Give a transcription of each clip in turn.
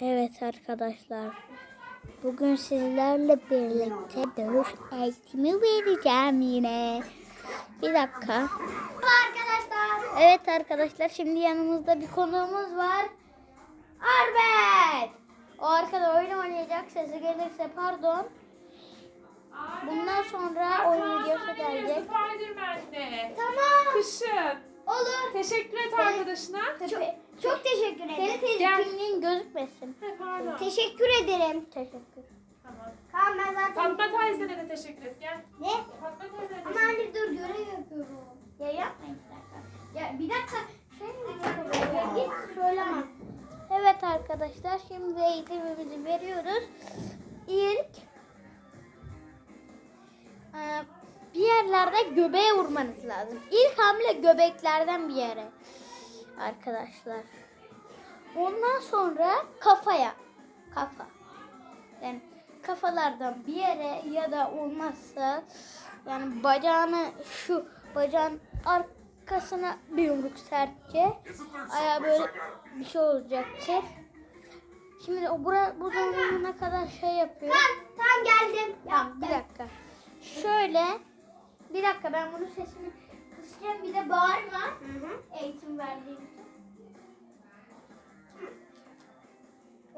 Evet arkadaşlar. Bugün sizlerle birlikte dövüş eğitimi vereceğim yine. Bir dakika. Arkadaşlar. Evet arkadaşlar şimdi yanımızda bir konuğumuz var. Arbet. O arkada oyun oynayacak. Sesi gelirse pardon. Bundan sonra oyun videosu gelecek. Spiderman'de. Tamam. Kışın. Olur. Teşekkür et arkadaşına. Çok, çok teşekkür ederim. Senin teyze Gel. Gözükmesin. He, pardon. Teşekkür ederim. Teşekkür. Tamam. Tamam ben zaten. Fatma teyzene de teşekkür et. Gel. Ne? Fatma teyzene Ama anne dur görev yapıyorum. Ya yapmayın bir dakika. Ya bir dakika. Şey mi yapalım? Git söyleme. Evet arkadaşlar şimdi eğitimimizi veriyoruz. İlk e, bir yerlerde göbeğe vurmanız lazım. İlk hamle göbeklerden bir yere arkadaşlar. Ondan sonra kafaya. Kafa. Yani kafalardan bir yere ya da olmazsa yani bacağını şu bacağın arkasına bir yumruk sertçe ayağı böyle bir şey olacaktır. Şimdi o bura, bu zamana kadar şey yapıyor. Tamam, tamam geldim. Tamam bir dakika. Şöyle bir dakika ben bunun sesini kısacağım bir de bağırma. Hı hı. Eğitim verdiğim için.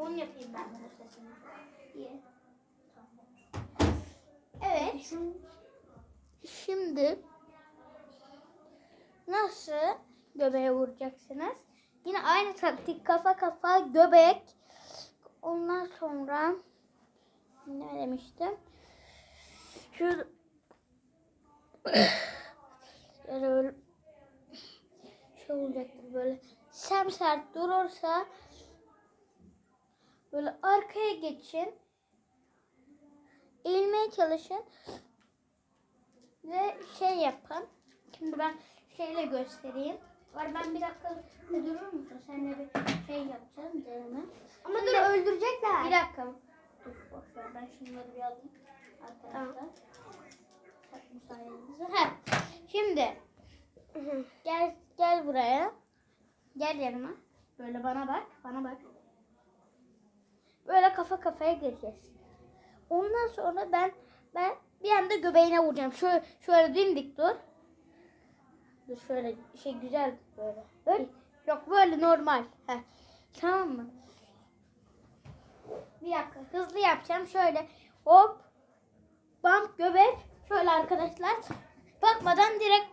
Onu yapayım ben bunun sesini. İyi. Evet. Şimdi nasıl göbeğe vuracaksınız? Yine aynı taktik kafa kafa göbek. Ondan sonra ne demiştim? Şu yani böyle şey olacaktır böyle semsert durursa böyle arkaya geçin eğilmeye çalışın ve şey yapın. Şimdi ben şeyle göstereyim. Var ben bir dakika durur musun? Seninle bir şey yapacağım deneme. Ama dur öldürecekler. Bir dakika. Dur boş ver ben şunları bir alayım. Arkadaşlar. Bak, müsaadenizle. Heh. Şimdi gel gel buraya. Gel yanıma. Böyle bana bak. Bana bak. Böyle kafa kafaya gireceğiz. Ondan sonra ben ben bir anda göbeğine vuracağım. Şöyle şöyle dimdik dur. Dur şöyle şey güzel böyle. Böyle. Yok böyle normal. Heh. Tamam mı? Bir dakika hızlı yapacağım. Şöyle hop bam göbek. Şöyle arkadaşlar. Bakmadan direkt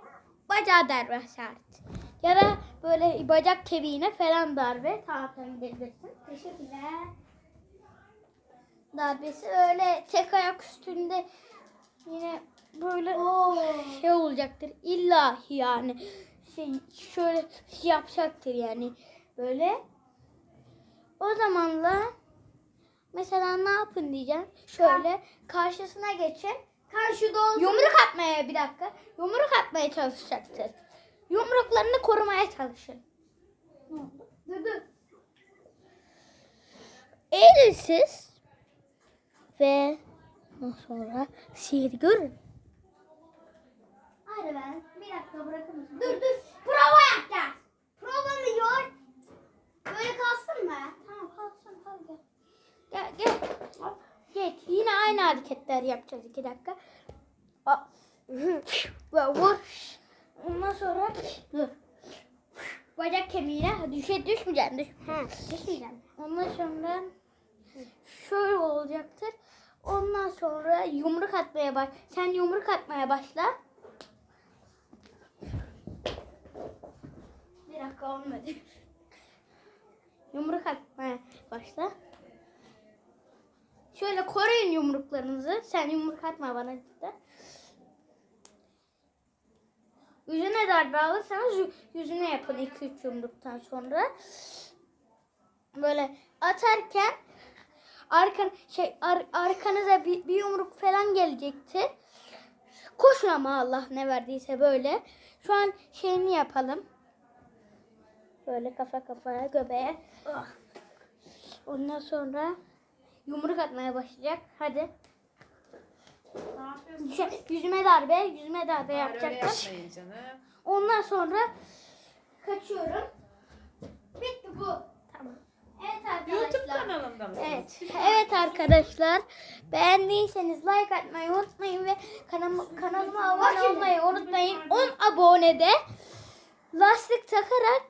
bacağı darbe şart. Ya da böyle bacak kebiğine falan darbe. Tamam tamam gidebilirsin. Teşekkürler. Darbesi öyle tek ayak üstünde yine böyle Oo. şey olacaktır. İllahi yani şey şöyle yapacaktır yani böyle. O zamanla mesela ne yapın diyeceğim. Şöyle karşısına geçin. Karşıda olsun. Yumruk atmaya bir dakika. Yumruk atmaya çalışacaktır. Yumruklarını korumaya çalışın. Dur dur. Ve sonra sihir görün. Hadi ben bir dakika bırakır? Dur dur. Prova yapacağız. Prova mı yok? Böyle kalsın mı? Tamam kalsın hadi gel. Gel gel. Hop. Yine aynı hareketler yapacağız iki dakika. Ve vur. Ondan sonra dur. Bacak kemiğine düşe düşmeyeceksin. Düş. Ha, düşmeyeceğim. Ondan sonra şöyle olacaktır. Ondan sonra yumruk atmaya baş. Sen yumruk atmaya başla. Bir dakika olmadı. Yumruk atmaya başla. Şöyle koruyun yumruklarınızı. Sen yumruk atma bana cidden. Yüzüne darbe alırsanız yü- yüzüne yapın 2-3 yumruktan sonra. Böyle atarken arkan şey ar- arkanıza bir, bir yumruk falan gelecektir. Koşun ama Allah ne verdiyse böyle. Şu an şeyini yapalım. Böyle kafa kafaya göbeğe. Ah. Ondan sonra yumruk atmaya başlayacak. Hadi. Şey, yüzüme darbe, yüzüme darbe Hayır, canım. Ondan sonra kaçıyorum. Bitti bu. Evet. Evet arkadaşlar. Beğendiyseniz like atmayı unutmayın ve kanalıma, kanalıma abone olmayı unutmayın. 10 abonede lastik takarak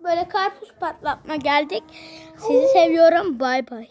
böyle karpuz patlatma geldik. Sizi seviyorum. Bay bay.